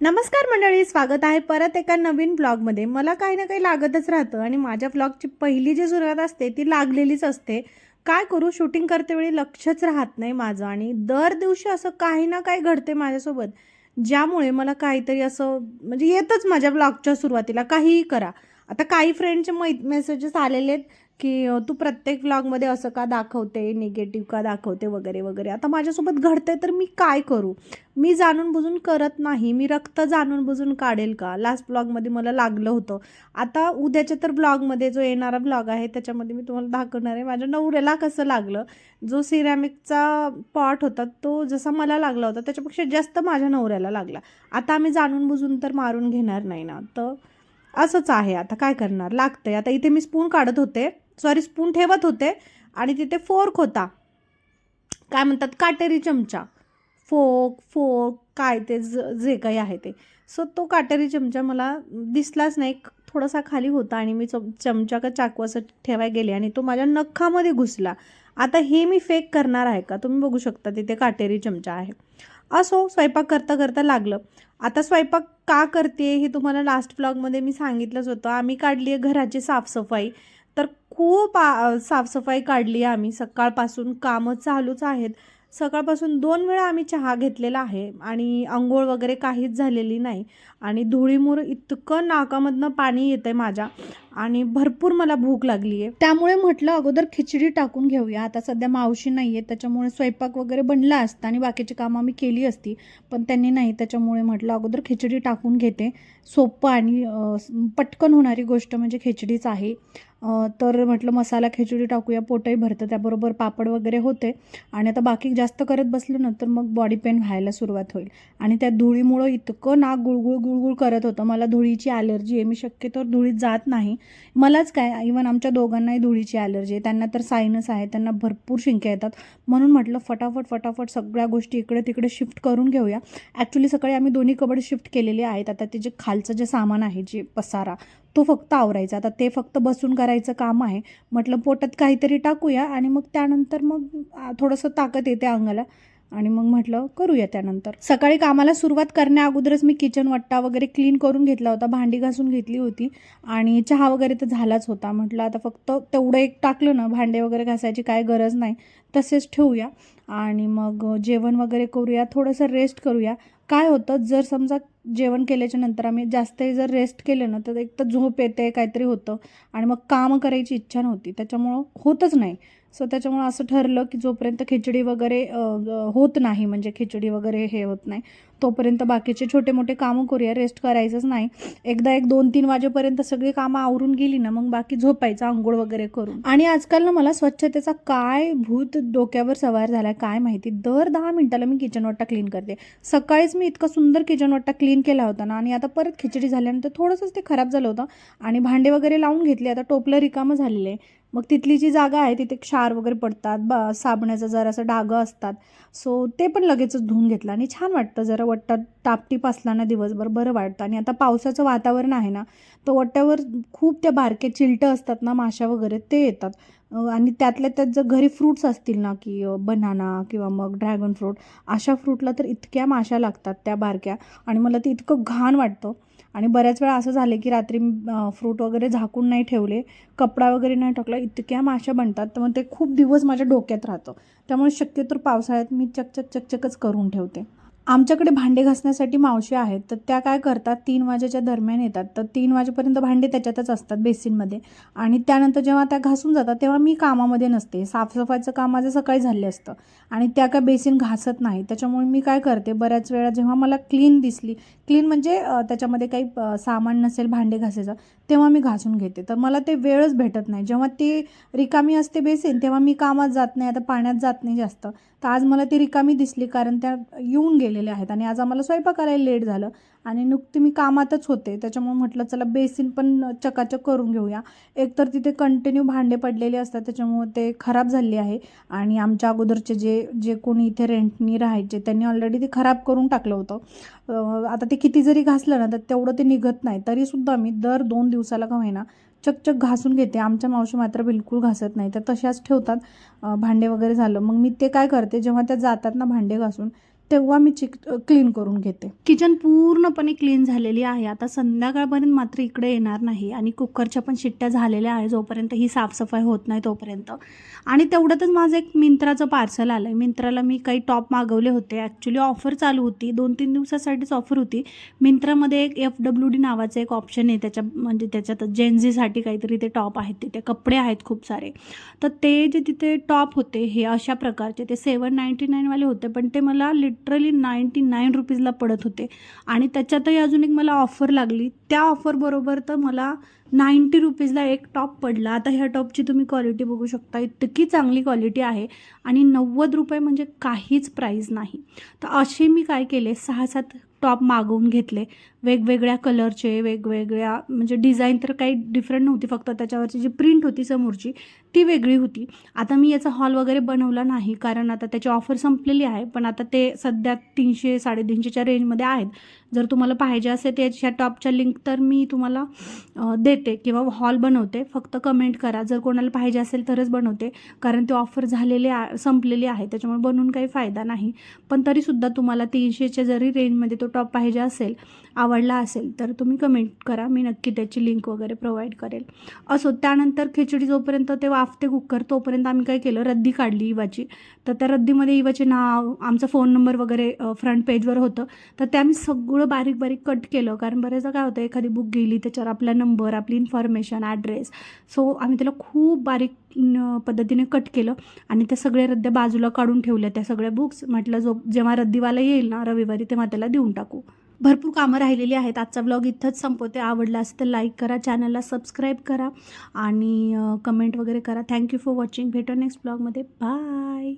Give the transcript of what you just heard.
नमस्कार मंडळी स्वागत आहे परत एका नवीन ब्लॉगमध्ये. मला काही ना काही लागतच राहतं आणि माझ्या ब्लॉगची पहिली जी सुरुवात असते ती लागलेलीच असते. काय करू? शूटिंग करते वेळी लक्षच राहत नाही माझं आणि दर दिवशी असं काही ना काही घडते माझ्यासोबत ज्यामुळे मला काहीतरी असं म्हणजे येतच माझ्या ब्लॉगच्या सुरुवातीला काहीही करा. आता काही फ्रेंडचे मै मेसेजेस आलेले आहेत की तू प्रत्येक व्लॉगमध्ये असं का दाखवते निगेटिव्ह का दाखवते वगैरे वगैरे. आता माझ्यासोबत घडते तर मी काय करू? मी जाणून बुजून करत नाही. मी रक्त जाणून बुजून काढेल का? लास्ट ब्लॉगमध्ये मला लागलं होतं. आता उद्याच्या तर ब्लॉगमध्ये जो येणारा ब्लॉग आहे त्याच्यामध्ये मी तुम्हाला दाखवणार आहे. माझ्या नवऱ्याला कसं लागलं? जो सिरॅमिकचा पॉट होता तो जसा मला लागला होता त्याच्यापेक्षा जास्त माझ्या नवऱ्याला लागला. आता आम्ही जाणून बुजून तर मारून घेणार नाही ना. तर असंच आहे. आता काय करणार? लागतंय. आता इथे मी स्पून काढत होते. सॉरी स्पून ठेवत होते आणि तिथे फोर्क होता. काय म्हणतात? काटेरी चमचा. फोक फोक काय ते ज जे काही आहे ते. सो तो काटेरी चमचा मला दिसलाच नाही. थोडासा खाली होता आणि मी चम चमचा का चाकू असं ठेवाय गेले आणि तो माझ्या नखामध्ये घुसला. आता हे मी फेक करणार आहे का? तुम्ही बघू शकता तिथे काटेरी चमचा आहे. असो स्वयंपाक करता करता लागलं. आता स्वयंपाक का करते हे तुम्हाला लास्ट ब्लॉगमध्ये मी सांगितलंच होतं. आम्ही काढली आहे घराची साफसफाई. तर खूप साफसफाई काढली आहे आम्ही. सकाळपासून कामं चालूच आहेत. सकाळपासून दोन वेळा आम्ही चहा घेतलेला आहे आणि आंघोळ वगैरे काहीच झालेली नाही. आणि धुळीमूर इतकं नाकामधनं पाणी येतं आहे माझ्या. आणि भरपूर मला भूक लागली आहे त्यामुळे म्हटलं अगोदर खिचडी टाकून घेऊया. आता सध्या मावशी नाही आहे त्याच्यामुळे स्वयंपाक वगैरे बनला असता आणि बाकीची कामं मी केली असती. पण त्यांनी नाही त्याच्यामुळे म्हटलं अगोदर खिचडी टाकून घेते. सोपं आणि पटकन होणारी गोष्ट म्हणजे खिचडीच आहे. तर म्हटलं मसाला खिचडी टाकूया. पोटही भरतं. त्याबरोबर पापड वगैरे होते. आणि आता बाकी जास्त करत बसलं ना तर मग बॉडी पेन व्हायला सुरुवात होईल. आणि त्या धुळीमुळं इतकं नाक गुळगुळ गुळगुळ करत होतं. मला धुळीची ॲलर्जी आहे. मी शक्यतो धुळीत जात नाही. मलाच काय इवन आमच्या दोघांनाही धुळीची ॲलर्जी आहे त्यांना तर सायनस आहे त्यांना भरपूर शिंक्या येतात. म्हणून म्हटलं फटाफट फटाफट सगळ्या गोष्टी इकडे तिकडे शिफ्ट करून घेऊया. ॲक्च्युली सकाळी आम्ही दोन्ही कबड शिफ्ट केलेले आहेत. आता ते जे खालचं जे सामान आहे जे पसारा तो फक्त आवरायचा. आता ते फक्त बसून करायचं काम आहे. म्हटलं पोटात काहीतरी टाकूया आणि मग त्यानंतर मग थोडंसं ताकद येते अंगाला. आणि मग म्हटलं करूया त्यानंतर. सकाळी कामाला सुरुवात करण्या अगोदरच मी किचन वट्टा वगैरे क्लीन करून घेतला होता भांडी घासून घेतली होती आणि चहा वगैरे तर झालाच होता. म्हटलं आता फक्त तेवढं एक टाकलं ना भांडे वगैरे घासायची काय गरज नाही तसेच ठेवूया आणि मग जेवण वगैरे करूया थोडंसं रेस्ट करूया. काय होतं जर समजा जेवण केल्याच्यानंतर आम्ही जास्तही जर रेस्ट केलं ना तर एक तर झोप येते काहीतरी होतं. आणि मग कामं करायची इच्छा नव्हती. त्याच्यामुळं होतच नाही. सो त्याच्यामुळं असं ठरलं की जोपर्यंत खिचडी वगैरे होत नाही म्हणजे खिचडी वगैरे हे होत नाही तोपर्यंत बाकीचे छोटे मोठे कामं करूया रेस्ट करायचंच नाही. एकदा एक दोन तीन वाजेपर्यंत सगळी कामं आवरून गेली ना मग बाकी झोपायचं आंघोळ वगैरे करून. आणि आजकाल ना मला स्वच्छतेचा काय भूत डोक्यावर सवार झालाय काय माहिती? दर दहा मिनिटाला मी किचन वाटा क्लीन करते. सकाळीच मी इतका सुंदर किचन वाटा क्लीन केला होता ना आणि आता परत खिचडी झाल्यानंतर थोडंसंच ते खराब झालं होतं. आणि भांडे वगैरे लावून घेतले आता टोपलं रिकामं झालेलं आहे. मग तिथली जी जागा आहे तिथे क्षार वगैरे पडतात बा साबणाचं जरासं डागं असतात. सो ते पण लगेचच धुवून घेतलं आणि छान वाटतं. जरा वट्टा टापटीप असला ना दिवसभर बरं वाटतं. आणि आता पावसाचं वातावरण आहे ना तर वट्ट्यावर खूप त्या बारके चिलटं असतात ना माशा वगैरे ते येतात. आणि त्यातल्या त्यात जर घरी फ्रूट्स असतील ना की बनाना किंवा मग ड्रॅगन फ्रूट अशा फ्रूटला तर इतक्या माशा लागतात त्या बारक्या. आणि मला ते इतकं घाण वाटतं. आणि बऱ्याच वेळा असं झालं की रात्री फ्रूट वगैरे झाकून नाही ठेवले कपडा वगैरे नाही टाकला इतक्या माशा बनतात. तर मग ते खूप दिवस माझ्या डोक्यात राहतं. त्यामुळे शक्यतो पावसाळ्यात मी चकचक चकचकच करून ठेवते. आमच्याकडे भांडे घासण्यासाठी मावशी आहेत तर त्या काय करतात? तीन वाजेच्या दरम्यान येतात. तर तीन वाजेपर्यंत भांडे त्याच्यातच असतात बेसिनमध्ये. आणि त्यानंतर जेव्हा त्या घासून जातात तेव्हा मी कामामध्ये नसते. साफसफाईचं काम माझं सकाळी झाले असतं. आणि त्या काय बेसिन घासत नाही. त्याच्यामुळे मी काय करते? बऱ्याच वेळा जेव्हा मला क्लीन दिसली क्लीन म्हणजे त्याच्यामध्ये काही सामान नसेल भांडे घासायचं तेव्हा मी घासून घेते. तर मला ते वेळच भेटत नाही. जेव्हा ती रिकामी असते बेसिन तेव्हा मी कामात जात नाही. आता पाण्यात जात नाही जास्त. तर आज मला ती रिकामी दिसली कारण त्या येऊन गेलेल्या आहेत आणि आज आम्हाला स्वयंपाक करायला लेट झालं. आणि नुकती मी कामातच होते. त्याच्यामुळे म्हटलं चला बेसिन पण चकाचक करून घेऊया. एकतर तिथे कंटिन्यू भांडे पडलेले असतात त्याच्यामुळे ते खराब झाले आहे. आणि आमच्या अगोदरचे जे जे कोणी इथे रेंटनी राहायचे त्यांनी ऑलरेडी ते खराब करून टाकलं होतं. आता ते किती जरी घासलं ना तर तेवढं ते निघत नाही. तरीसुद्धा मी दर दोन दिवसाला का होईना चकचक घासून घेते. आमच्या मावशी मात्र बिलकुल घासत नाही. तर तशाच ठेवतात भांडे वगैरे झालं. मग मी ते काय करते जेव्हा त्या जातात ना भांडे घासून तेव्हा मी चिक क्लीन करून घेते. किचन पूर्णपणे क्लीन झालेली आहे. आता संध्याकाळपर्यंत मात्र इकडे येणार नाही आणि कुकरच्या पण शिट्ट्या झालेल्या आहे जोपर्यंत ही साफसफाई होत नाही तोपर्यंत. आणि तेवढ्यातच माझं एक मिंत्राचं पार्सल आलं आहे मिंत्राला मी काही टॉप मागवले होते. ॲक्च्युली ऑफर चालू होती. दोन तीन दिवसासाठीच ऑफर होती. मिंत्रामध्ये एक एफ डब्ल्यू डी नावाचं एक ऑप्शन आहे. त्याच्या म्हणजे त्याच्यात जेन्झीसाठी काहीतरी ते टॉप आहेत तिथे. कपडे आहेत खूप सारे. तर ते जे तिथे टॉप होते हे अशा प्रकारचे. ते सेवन नाईंटी नाईनवाले होते. पण ते मला लिट लिटरली नाईंटी नाईन रुपीजला पडत होते. आणि त्याच्यातही अजून एक मला ऑफर लागली. त्या ऑफरबरोबर तर मला नाईंटी रुपीजला एक टॉप पडला. आता ह्या टॉपची तुम्ही क्वालिटी बघू शकता. इतकी चांगली क्वालिटी आहे. आणि नव्वद रुपये म्हणजे काहीच प्राईज नाही. तर असे मी काय केले? सहा सात टॉप मागवून घेतले. वेगवेगळ्या कलरचे वेगवेगळ्या म्हणजे डिझाईन तर काही डिफरंट नव्हती फक्त त्याच्यावरची जी प्रिंट होती समोरची ती वेगळी होती. आता मी याचा हॉल वगैरे बनवला नाही कारण आता त्याची ऑफर संपलेली आहे पण आता ते सध्या तीनशे साडेतीनशेच्या रेंजमध्ये आहेत. जर तुम्हाला पाहिजे असेल त्याच्या टॉपच्या लिंक तर मी तुम्हाला देते किंवा हॉल बनवते. फक्त कमेंट करा. जर कोणाला पाहिजे असेल तरच बनवते कारण ती ऑफर झालेली संपलेली आहे. त्याच्यामुळे बनवून काही फायदा नाही. पण तरीसुद्धा तुम्हाला तीनशेच्या जरी रेंजमध्ये तो टॉप पाहिजे असेल आवडला असेल तर तुम्ही कमेंट करा. मी नक्की त्याची लिंक वगैरे प्रोव्हाइड करेल. असो त्यानंतर खिचडी जोपर्यंत ते वाफते कुकर तोपर्यंत आम्ही काय केलं? रद्दी काढली इवाची. तर त्या रद्दीमध्ये इवाचे नाव आमचा फोन नंबर वगैरे फ्रंट पेजवर होतं. तर ते आम्ही सगळं बारीक बारीक कट केलं. कारण बरेचदा काय होतं एखादी बुक गेली त्याच्यावर आपला नंबर आपली इन्फॉर्मेशन ॲड्रेस सो आम्ही त्याला खूप बारीक पद्धतीने कट केलं आणि त्या सगळ्या रद्द्या बाजूला काढून ठेवल्या. त्या सगळ्या बुक्स म्हटलं जो जेव्हा रद्दीवाला येईल ना रविवारी तेव्हा त्याला देऊन टाकू. भरपूर कामं राहिलेली आहेत. आजचा ब्लॉग इथंच संपवते. आवडला असेल तर लाईक करा चॅनलला सबस्क्राईब करा आणि कमेंट वगैरे करा. थँक्यू फॉर वॉचिंग भेटो नेक्स्ट ब्लॉगमध्ये बाय